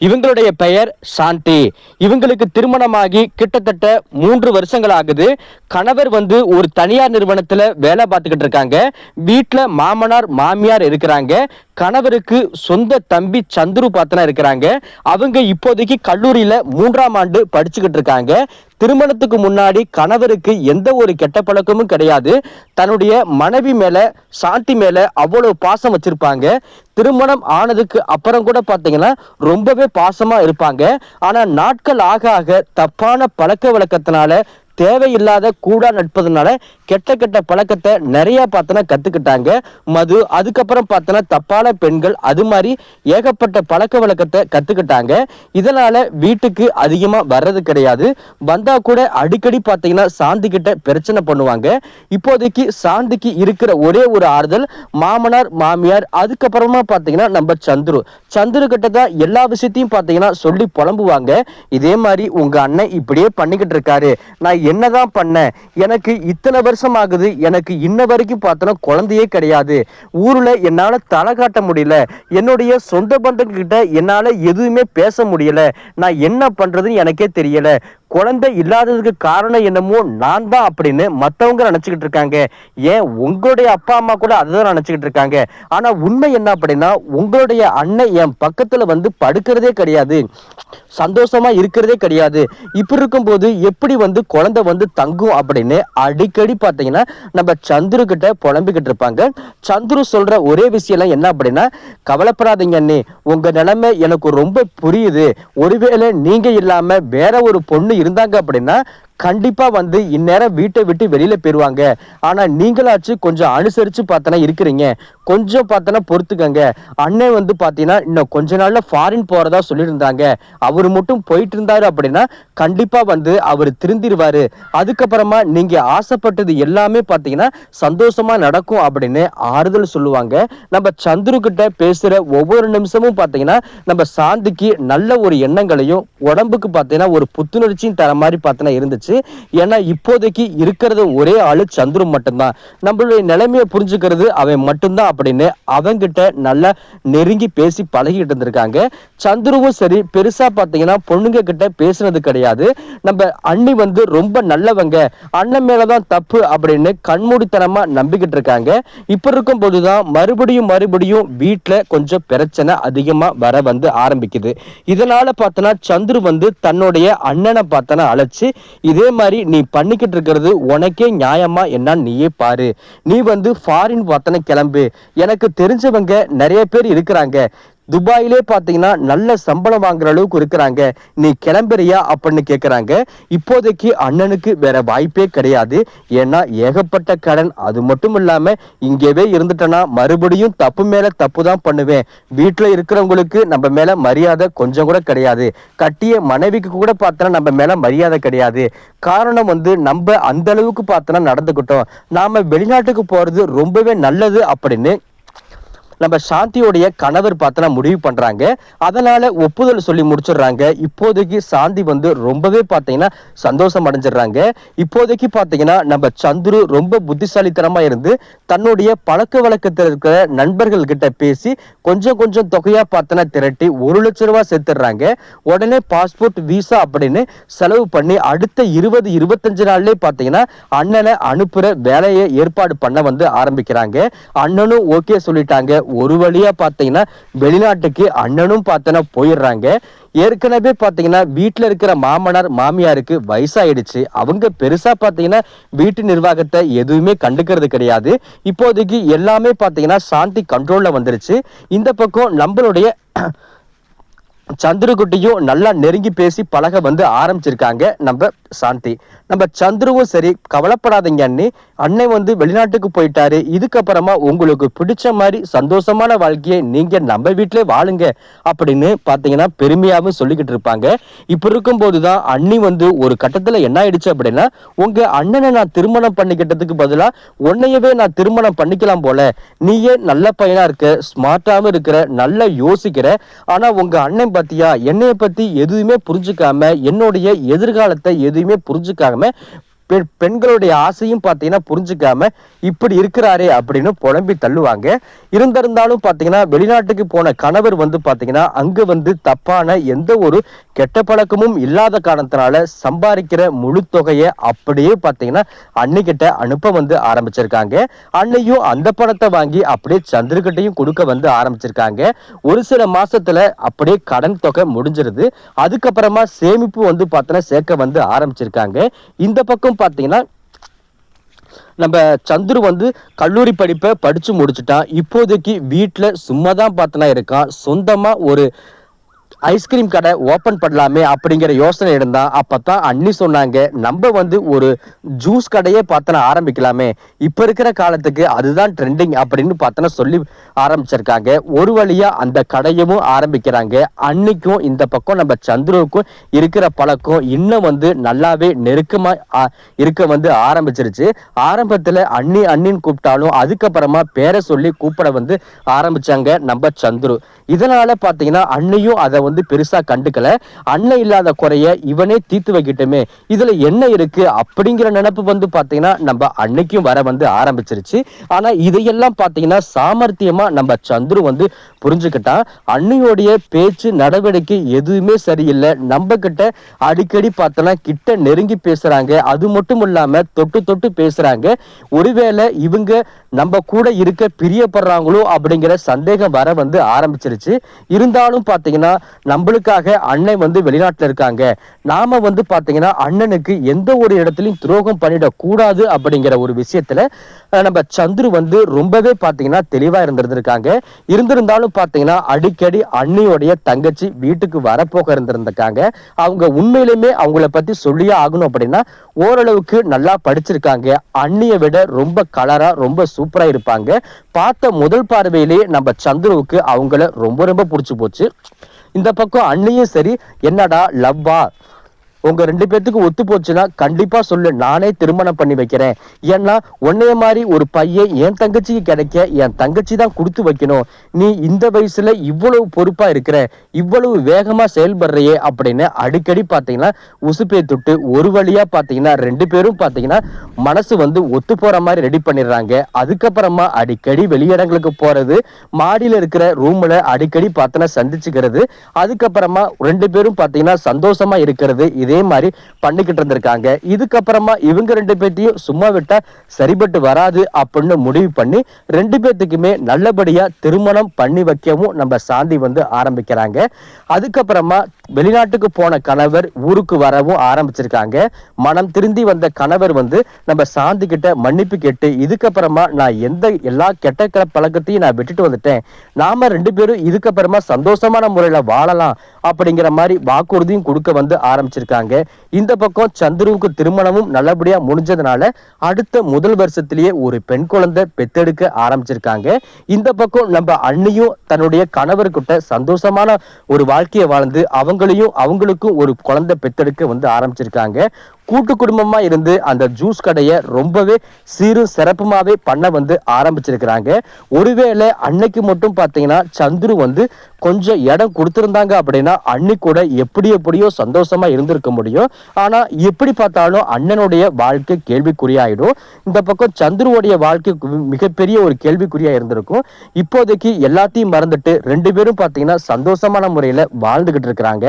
இவங்களுடைய பெயர் சாந்தி. இவங்களுக்கு திருமணமாகி கிட்டத்தட்ட மூன்று வருஷங்கள் ஆகுது கணவர் வந்து ஒரு தனியார் நிறுவனத்துல வேலை பார்த்துக்கிட்டு இருக்காங்க. வீட்டுல மாமனார் மாமியார் இருக்கிறாங்க. கணவருக்கு சொந்த தம்பி சந்துரு பார்த்தனா இருக்கிறாங்க. அவங்க இப்போதைக்கு கல்லூரியில மூன்றாம் ஆண்டு படிச்சுக்கிட்டு இருக்காங்க. திருமணத்துக்கு முன்னாடி கணவருக்கு எந்த ஒரு கெட்ட பழக்கமும் கிடையாது. தன்னுடைய மனைவி மேல சாந்தி மேல அவ்வளவு பாசம் வச்சிருப்பாங்க. திருமணம் ஆனதுக்கு அப்புறம் கூட பாத்தீங்கன்னா ரொம்பவே பாசமா இருப்பாங்க. ஆனா நாட்கள் ஆக ஆக தப்பான பழக்க வழக்கத்தினால தேவையில்லாத கூடா நட்பதுனால கெட்ட கெட்ட பழக்கத்தை நிறைய பார்த்தனா கத்துக்கிட்டாங்க. மது அதுக்கப்புறம் பார்த்தனா தப்பான பெண்கள் அது மாதிரி ஏகப்பட்ட பழக்க வழக்கத்தை கத்துக்கிட்டாங்க. இதனால வீட்டுக்கு அதிகமா வர்றது கிடையாது. வந்தா கூட அடிக்கடி பார்த்தீங்கன்னா சாந்தி கிட்ட பிரச்சனை பண்ணுவாங்க. இப்போதைக்கு சாந்திக்கு இருக்கிற ஒரே ஒரு ஆறுதல் மாமனார் மாமியார் அதுக்கப்புறமா பார்த்தீங்கன்னா நம்ம சந்துரு. சந்துரு கிட்ட தான் எல்லா விஷயத்தையும் பார்த்தீங்கன்னா சொல்லி புலம்புவாங்க. இதே மாதிரி உங்க அண்ணன் இப்படியே பண்ணிக்கிட்டு இருக்காரு. நான் என்னதான் பண்ணேன் எனக்கு இத்தனை வருஷம் ஆகுது எனக்கு இன்ன வரைக்கும் பார்த்தோன்னா குழந்தையே கிடையாது. ஊர்ல என்னால தலை காட்ட முடியல. என்னுடைய சொந்த பந்தங்கிட்ட என்னால் என்னால எதுவுமே பேச முடியல. நான் என்ன பண்றதுன்னு எனக்கே தெரியல. குழந்தை இல்லாததுக்கு காரணம் என்னமோ நான் தான் அப்படின்னு மற்றவங்க நினச்சிக்கிட்டு இருக்காங்க. ஏன்? உங்களுடைய அப்பா அம்மா கூட அதுதான் நினச்சிக்கிட்டு இருக்காங்க. ஆனால் உண்மை என்ன அப்படின்னா உங்களுடைய அண்ணன் என் பக்கத்தில் வந்து படுக்கிறதே கிடையாது. சந்தோஷமா இருக்கிறதே கிடையாது. இப்படி இருக்கும்போது எப்படி வந்து குழந்தை வந்து தங்கும் அப்படின்னு அடிக்கடி பார்த்தீங்கன்னா நம்ம சந்துரு கிட்ட புலம்பிக்கிட்டு இருப்பாங்க. சந்துரு சொல்ற ஒரே விஷயம்லாம் என்ன அப்படின்னா கவலைப்படாதீங்க அண்ணி. உங்க நிலைமை எனக்கு ரொம்ப புரியுது. ஒருவேளை நீங்க இல்லாம வேற ஒரு பொண்ணு இருந்தாங்க அப்படின்னா கண்டிப்பா வந்து இந்நேரம் வீட்டை விட்டு வெளியில போயிருவாங்க. ஆனா நீங்களாச்சு கொஞ்சம் அனுசரிச்சு பார்த்தனா இருக்கிறீங்க. கொஞ்சம் பார்த்தனா பொறுத்துக்கங்க. அண்ணன் வந்து பாத்தீங்கன்னா இன்னும் கொஞ்ச நாள்ல ஃபாரின் போறதா சொல்லியிருந்தாங்க. அவர் மட்டும் போயிட்டு இருந்தாரு அப்படின்னா கண்டிப்பா வந்து அவர் திருந்திருவாரு. அதுக்கப்புறமா நீங்க ஆசைப்பட்டது எல்லாமே பாத்தீங்கன்னா சந்தோஷமா நடக்கும் அப்படின்னு ஆறுதல் சொல்லுவாங்க. நம்ம சந்துரு கிட்ட பேசுற ஒவ்வொரு நிமிஷமும் பாத்தீங்கன்னா நம்ம சாந்திக்கு நல்ல ஒரு எண்ணங்களையும் உடம்புக்கு பாத்தீங்கன்னா ஒரு புத்துணர்ச்சியும் தர மாதிரி பாத்தீங்கன்னா இருந்துச்சு. போச்சு ஏன்னா இப்போதைக்கு இருக்கிறது ஒரே ஆளு சந்துரு மட்டும்தான். நம்மளுடைய நிலைமையை புரிஞ்சுக்கிறது அவன் மட்டும்தான் அப்படின்னு அவங்கிட்ட நல்லா நெருங்கி பேசி பழகிட்டு இருந்திருக்காங்க. சந்துருவும் சரி பெருசா பாத்தீங்கன்னா பொண்ணுங்க கிட்ட பேசுனது கிடையாது. நம்ம அண்ணி வந்து ரொம்ப நல்லவங்க அண்ணன் மேலதான் தப்பு அப்படின்னு கண்மூடித்தனமா நம்பிக்கிட்டு இருக்காங்க. இப்ப இருக்கும் போதுதான் மறுபடியும் மறுபடியும் வீட்டுல கொஞ்சம் பிரச்சனை அதிகமா வர வந்து ஆரம்பிக்குது. இதனால பார்த்தனா சந்துரு வந்து தன்னுடைய அண்ணனை பார்த்தனா அழைச்சு இது மாதிரி நீ பண்ணிக்கிட்டு இருக்கிறது உனக்கே நியாயமா என்னன்னு நீயே பாரு. நீ வந்து ஃபாரின் பார்த்தன கிளம்பு. எனக்கு தெரிஞ்சவங்க நிறைய பேர் இருக்கிறாங்க. துபாயிலே பார்த்தீங்கன்னா நல்ல சம்பளம் வாங்குற அளவுக்கு இருக்கிறாங்க. நீ கிளம்புறியா அப்படின்னு கேட்குறாங்க இப்போதைக்கு அண்ணனுக்கு வேற வாய்ப்பே கிடையாது. ஏன்னா ஏகப்பட்ட கடன். அது மட்டும் இல்லாம இங்கேவே இருந்துட்டேன்னா மறுபடியும் தப்பு மேல தப்பு தான் பண்ணுவேன். வீட்டுல இருக்கிறவங்களுக்கு நம்ம மேல மரியாதை கொஞ்சம் கூட கிடையாது. கட்டிய மனைவிக்கு கூட பார்த்தோன்னா நம்ம மேல மரியாதை கிடையாது. காரணம் வந்து நம்ம அந்த அளவுக்கு பார்த்தோன்னா நடந்துக்கிட்டோம். நாம வெளிநாட்டுக்கு போறது ரொம்பவே நல்லது அப்படின்னு நம்ம சாந்தியோடைய கணவர் பார்த்தனா முடிவு பண்றாங்க. அதனால ஒப்புதல் சொல்லி முடிச்சிடுறாங்க. இப்போதைக்கு சாந்தி வந்து ரொம்பவே பார்த்தீங்கன்னா சந்தோஷம் அடைஞ்சிடுறாங்க. இப்போதைக்கு பார்த்தீங்கன்னா நம்ம சந்துரு ரொம்ப புத்திசாலித்தனமா இருந்து தன்னுடைய பழக்க வழக்கத்தில் இருக்கிற நண்பர்கள் கிட்ட பேசி கொஞ்சம் கொஞ்சம் தொகையா பார்த்தனா திரட்டி ஒரு லட்ச ரூபாய் சேர்த்துடுறாங்க உடனே பாஸ்போர்ட் விசா அப்படின்னு செலவு பண்ணி அடுத்த இருபது இருபத்தஞ்சு நாள்லயே பார்த்தீங்கன்னா அண்ணனை அனுப்புற வேலையை ஏற்பாடு பண்ண வந்து ஆரம்பிக்கிறாங்க. அண்ணனும் ஓகே சொல்லிட்டாங்க. ஒரு வழியா பார்த்தீங்கன்னா வெளிநாட்டுக்கு அண்ணனும் பார்த்தோன்னா போயிடுறாங்க. ஏற்கனவே பார்த்தீங்கன்னா வீட்டில் இருக்கிற மாமனார் மாமியாருக்கு வயசாயிடுச்சு. அவங்க பெருசா பார்த்தீங்கன்னா வீட்டு நிர்வாகத்தை எதுவுமே கண்டுக்கிறது கிடையாது. இப்போதைக்கு எல்லாமே பார்த்தீங்கன்னா சாந்தி கண்ட்ரோலில் வந்துருச்சு. இந்த பக்கம் நம்மளுடைய சந்துருக்குட்டியும் நல்லா நெருங்கி பேசி பழக வந்து ஆரம்பிச்சிருக்காங்க நம்ம சாந்தி. நம்ம சந்துருவும் சரி கவலைப்படாதீங்க அண்ணி. அண்ணன் வந்து வெளிநாட்டுக்கு போயிட்டாரு. இதுக்கப்புறமா உங்களுக்கு பிடிச்ச மாதிரி சந்தோஷமான வாழ்க்கையை நீங்க நம்ம வீட்டிலே வாழுங்க அப்படின்னு பாத்தீங்கன்னா பெருமையாவும் சொல்லிக்கிட்டு இருப்பாங்க. இப்ப இருக்கும்போது தான் அண்ணி வந்து ஒரு கட்டத்துல என்ன ஆயிடுச்சு அப்படின்னா உங்க அண்ணனை நான் திருமணம் பண்ணிக்கிட்டதுக்கு பதிலா உன்னையவே நான் திருமணம் பண்ணிக்கலாம் போல. நீயே நல்ல பையனா இருக்க ஸ்மார்ட்டாவும் இருக்கிற நல்லா யோசிக்கிற. ஆனா உங்க அண்ணன் பார்த்தியா என்னைய பத்தி எதுவுமே புரிஞ்சுக்காம என்னுடைய எதிர்காலத்தை எதுவுமே புரிஞ்சுக்காம பெண்களுடைய ஆசையும் பார்த்தீங்கன்னா புரிஞ்சுக்காம இப்படி இருக்கிறாரே அப்படின்னு புலம்பி தள்ளுவாங்க. இருந்திருந்தாலும் பார்த்தீங்கன்னா வெளிநாட்டுக்கு போன கணவர் வந்து பார்த்தீங்கன்னா அங்க வந்து தப்பான எந்த ஒரு கெட்ட பழக்கமும் இல்லாத காரணத்தினால சம்பாதிக்கிற முழு தொகையை அப்படியே பார்த்தீங்கன்னா அன்னைக்கிட்ட அனுப்ப வந்து ஆரம்பிச்சிருக்காங்க. அன்னையும் அந்த பணத்தை வாங்கி அப்படியே சந்திரகிட்டையும் கொடுக்க வந்து ஆரம்பிச்சிருக்காங்க. ஒரு சில மாசத்துல அப்படியே கடன் தொகை முடிஞ்சிருது. அதுக்கப்புறமா சேமிப்பு வந்து பார்த்தீங்கன்னா சேர்க்க வந்து ஆரம்பிச்சிருக்காங்க. இந்த பக்கம் பார்த்தீங்கன்னா நம்ம சந்துரு வந்து கல்லூரி படிப்பை படிச்சு முடிச்சுட்டான். இப்போதைக்கு வீட்டில் சும்மா தான் பார்த்தனா இருக்கான். சொந்தமாக ஒரு ஐஸ்கிரீம் கடை ஓப்பன் பண்ணலாமே அப்படிங்கிற யோசனை இருந்தா அப்பதான் அண்ணி சொன்னாங்க நம்ம வந்து ஒரு ஜூஸ் கடையே பார்த்தனா ஆரம்பிக்கலாமே. இப்ப இருக்கிற காலத்துக்கு அதுதான் ட்ரெண்டிங் அப்படின்னு பார்த்தனா சொல்லி ஆரம்பிச்சிருக்காங்க. ஒரு வழியா அந்த கடையும் ஆரம்பிக்கிறாங்க. அன்னைக்கும் இந்த பக்கம் நம்ம சந்துருவுக்கும் இருக்கிற பழக்கம் இன்னும் வந்து நல்லாவே நெருக்கமா இருக்க வந்து ஆரம்பிச்சிருச்சு. ஆரம்பத்துல அண்ணி அண்ணின்னு கூப்பிட்டாலும் அதுக்கப்புறமா பேரை சொல்லி கூப்பிட வந்து ஆரம்பிச்சாங்க நம்ம சந்துரு. இதனால பார்த்தீங்கன்னா அன்னையும் அதை வந்து பெருசா கண்டுக்கல. அன்னை இல்லாத குறைய இவனே தீர்த்து வைக்கட்டுமே. இதுல என்ன இருக்கு அப்படிங்கிற நினப்பு வந்து பார்த்தீங்கன்னா நம்ம அன்னைக்கும் வர வந்து ஆரம்பிச்சிருச்சு. ஆனா இதையெல்லாம் பார்த்தீங்கன்னா சாமர்த்தியமா நம்ம சந்துரு வந்து புரிஞ்சுக்கிட்டான். அன்னையோடைய பேச்சு நடவடிக்கை எதுவுமே சரியில்லை. நம்ம கிட்ட அடிக்கடி பார்த்தோன்னா கிட்ட நெருங்கி பேசுறாங்க. அது மட்டும் இல்லாம தொட்டு தொட்டு பேசுறாங்க. ஒருவேளை இவங்க நம்ம கூட இருக்க பிரியப்படுறாங்களோ அப்படிங்கிற சந்தேகம் வர வந்து ஆரம்பிச்சிருச்சு. இருந்துச்சு இருந்தாலும் பார்த்தீங்கன்னா நம்மளுக்காக அண்ணன் வந்து வெளிநாட்டில் இருக்காங்க. நாம வந்து பார்த்தீங்கன்னா அண்ணனுக்கு எந்த ஒரு இடத்துலையும் துரோகம் பண்ணிடக்கூடாது அப்படிங்கிற ஒரு விஷயத்துல நம்ம சந்துரு வந்து ரொம்பவே பார்த்தீங்கன்னா தெளிவாக இருந்திருந்திருக்காங்க. இருந்திருந்தாலும் பார்த்தீங்கன்னா அடிக்கடி அண்ணியோடைய தங்கச்சி வீட்டுக்கு வரப்போக இருந்திருந்திருக்காங்க. அவங்க உண்மையிலுமே அவங்கள பத்தி சொல்லியே ஆகணும் அப்படின்னா ஓரளவுக்கு நல்லா படிச்சிருக்காங்க. அண்ணியை விட ரொம்ப கலரா ரொம்ப சூப்பரா இருப்பாங்க. பார்த்த முதல் பார்வையிலேயே நம்ம சந்துருவுக்கு அவங்கள ரொம்ப ரொம்ப பிடிச்சி போச்சு. இந்த பக்கம் அண்ணியும் சரி என்னடா லவ்வா? உங்க ரெண்டு பேத்துக்கு ஒத்து போச்சுன்னா கண்டிப்பா சொல்லு நானே திருமணம் பண்ணி வைக்கிறேன். ஏன்னா உன்னைய மாதிரி ஒரு பையன் என் தங்கச்சிக்கு கிடைக்க என் தங்கச்சி தான் கொடுத்து வைக்கணும். நீ இந்த வயசுல இவ்வளவு பொறுப்பா இருக்கிற இவ்வளவு வேகமா செயல்படுறையே அப்படின்னு அடிக்கடி பாத்தீங்கன்னா உசுப்பே தொட்டு ஒரு வழியா பாத்தீங்கன்னா ரெண்டு பேரும் பாத்தீங்கன்னா மனசு வந்து ஒத்து போற மாதிரி ரெடி பண்ணிடுறாங்க. அதுக்கப்புறமா அடிக்கடி வெளியிடங்களுக்கு போறது மாடியில இருக்கிற ரூம்ல அடிக்கடி பார்த்தனா சந்திச்சுக்கிறது அதுக்கப்புறமா ரெண்டு பேரும் பாத்தீங்கன்னா சந்தோஷமா இருக்கிறது இதே மாதிரி பண்ணிக்கிட்டு இருந்திருக்காங்க. இதுக்கப்புறமா இவங்க ரெண்டு பேர்த்தையும் சும்மா விட்டா சரிபட்டு வராது அப்படின்னு முடிவு பண்ணி ரெண்டு பேர்த்துக்குமே நல்லபடியா திருமணம் பண்ணி வைக்கவும் நம்ம சாந்தி வந்து ஆரம்பிக்கிறாங்க. அதுக்கப்புறமா வெளிநாட்டுக்கு போன கணவர் ஊருக்கு வரவும் ஆரம்பிச்சிருக்காங்க. மனம் திருந்தி வந்த கணவர் வந்து நம்ம சாந்தி கிட்ட மன்னிப்பு கேட்டு இதுக்கப்புறமா நான் எந்த எல்லா கெட்ட பழக்கத்தையும் நான் விட்டுட்டு வந்துட்டேன். நாம ரெண்டு பேரும் இதுக்கப்புறமா சந்தோஷமான முறையில வாழலாம் அப்படிங்கிற மாதிரி வாக்குறுதியும் கொடுக்க வந்து ஆரம்பிச்சிருக்காங்க. இந்த பக்கம் சந்துருவுக்கு திருமணமும் நல்லபடியா முடிஞ்சதுனால அடுத்த முதல் வருஷத்திலேயே ஒரு பெண் குழந்தை பெத்தெடுக்க ஆரம்பிச்சிருக்காங்க. இந்த பக்கம் நம்ம அண்ணியும் தன்னுடைய கணவர்கிட்ட சந்தோஷமான ஒரு வாழ்க்கையை வாழ்ந்து அவங்களையும் அவங்களுக்கும் ஒரு குழந்தை பெத்தெடுக்க வந்து ஆரம்பிச்சிருக்காங்க. கூட்டு குடும்பமா இருந்து அந்த ஜூஸ் கடையை ரொம்பவே சீரும் சிறப்புமாவே பண்ண வந்து ஆரம்பிச்சிருக்கிறாங்க. ஒருவேளை அன்னைக்கு மட்டும் பாத்தீங்கன்னா சந்துரு வந்து கொஞ்சம் இடம் கொடுத்திருந்தாங்க அப்படின்னா அன்னி கூட எப்படி எப்படியோ சந்தோஷமா இருந்திருக்க முடியும். ஆனா எப்படி பார்த்தாலும் அண்ணனுடைய வாழ்க்கை கேள்விக்குறியாயிடும். இந்த பக்கம் சந்துருவோடைய வாழ்க்கை மிகப்பெரிய ஒரு கேள்விக்குறியா இருந்திருக்கும். இப்போதைக்கு எல்லாத்தையும் மறந்துட்டு ரெண்டு பேரும் பாத்தீங்கன்னா சந்தோஷமான முறையில வாழ்ந்துகிட்டு இருக்கிறாங்க.